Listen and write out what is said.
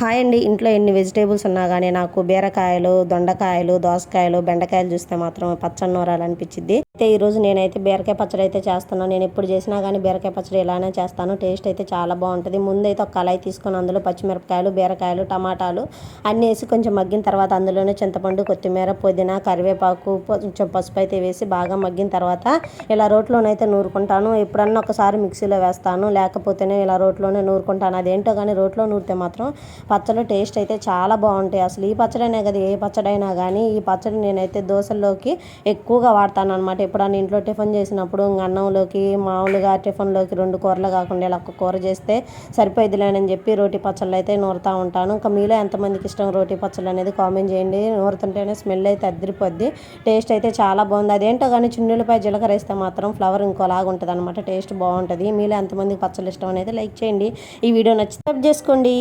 Hi అండి. ఇంట్లో ఎన్ని వెజిటేబుల్స్ ఉన్నా కానీ నాకు బీరకాయలు దొండకాయలు దోసకాయలు బెండకాయలు చూస్తే మాత్రం పచ్చన్నోరాలనిపించింది అయితే ఈరోజు నేనైతే బీరకాయ పచ్చడి అయితే చేస్తున్నాను నేను ఎప్పుడు చేసినా కానీ బీరకాయ పచ్చడి ఇలానే చేస్తాను. టేస్ట్ అయితే చాలా బాగుంటుంది. ముందైతే ఒక కళాయి తీసుకొని అందులో పచ్చిమిరపకాయలు బీరకాయలు టమాటాలు అన్నీ వేసి కొంచెం మగ్గిన తర్వాత అందులోనే చింతపండు కొత్తిమీర పుదీనా కరివేపాకు కొంచెం పసుపు అయితే వేసి బాగా మగ్గిన తర్వాత ఇలా రోట్లోనైతే నూరుకుంటాను. ఎప్పుడన్నా ఒకసారి మిక్సీలో వేస్తాను. లేకపోతేనే ఇలా రోట్లోనే నూరుకుంటాను. అదేంటో కానీ రోట్లో నూరితే మాత్రం పచ్చడి టేస్ట్ అయితే చాలా బాగుంటాయి. అసలు ఈ పచ్చడైనా కదా ఏ పచ్చడైనా కానీ ఈ పచ్చడి నేనైతే దోశల్లోకి ఎక్కువగా వాడతాను అనమాట ఎప్పుడన్నా ఇంట్లో టిఫిన్ చేసినప్పుడు అన్నంలోకి మామూలుగా టిఫిన్లోకి రెండు కూరలు కాకుండా ఇలా ఒక కూర చేస్తే సరిపోయిదిలేనని చెప్పి రోటి పచ్చళ్ళు అయితే నూరుతూ ఉంటాను. ఇంకా మీలో ఎంతమందికి ఇష్టం రోటి పచ్చళ్ళు అనేది కామెంట్ చేయండి. నూరుతుంటేనే స్మెల్ అయితే అద్దరిపోద్ది టేస్ట్ అయితే చాలా బాగుంది. అదేంటో కానీ చున్నులపై జీలకర్ర వేస్తే మాత్రం ఫ్లవర్ ఇంకోలాగా ఉంటుంది అనమాట టేస్ట్ బాగుంటుంది. మీలో ఎంతమందికి పచ్చళ్ళు ఇష్టం అనేది లైక్ చేయండి. ఈ వీడియో నచ్చితే చేసుకోండి.